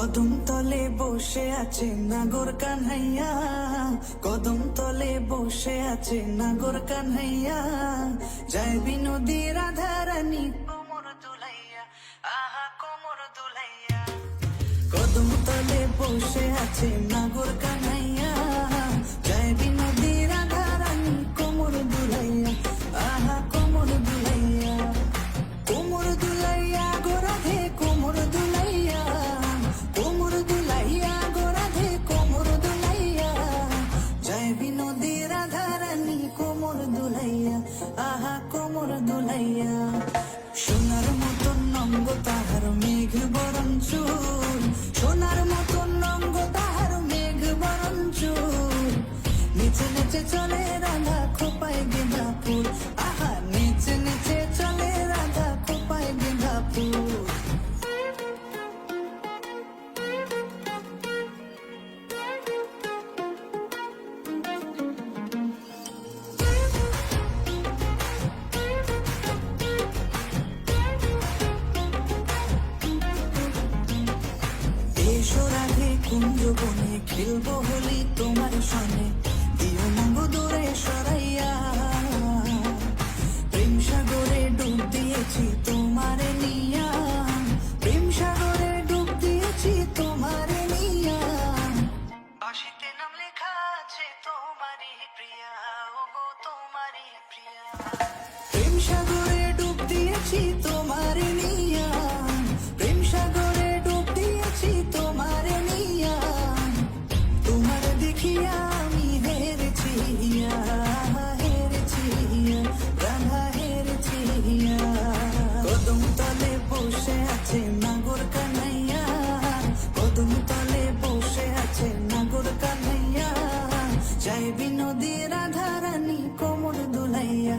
কদম তলে বসে আছে নাগর কানহাইয়া। কদম তলে বসে আছে নাগর কানহাইয়া। যায় বিনোদী রাধা রানী কোমর দুলাইয়া। আহা, কোমর দুলাইয়া। কদম তলে বসে আছে নাগর আহা কোমর দুলাইয়া। সোনার মতন নঙ্গ তাহার মেঘ বরণ চুল। সোনার মতন নঙ্গ তাহার মেঘ বরণ চুল। নিচে নিচে চলে কুঞ্জ খেলব তোমার দিও দূরে সরাইয়া। প্রেম সাগরে ডুব দিয়েছি তোমারে নিয়া। প্রেম সাগরে ডুব দিয়েছি তোমারে নিয়া। নাম লেখা আছে তোমারই প্রিয়া। ওগো তোমারই প্রিয়া। প্রেম সাগরে যাইবি নদীর রাধারানী কোমর দুলাইয়া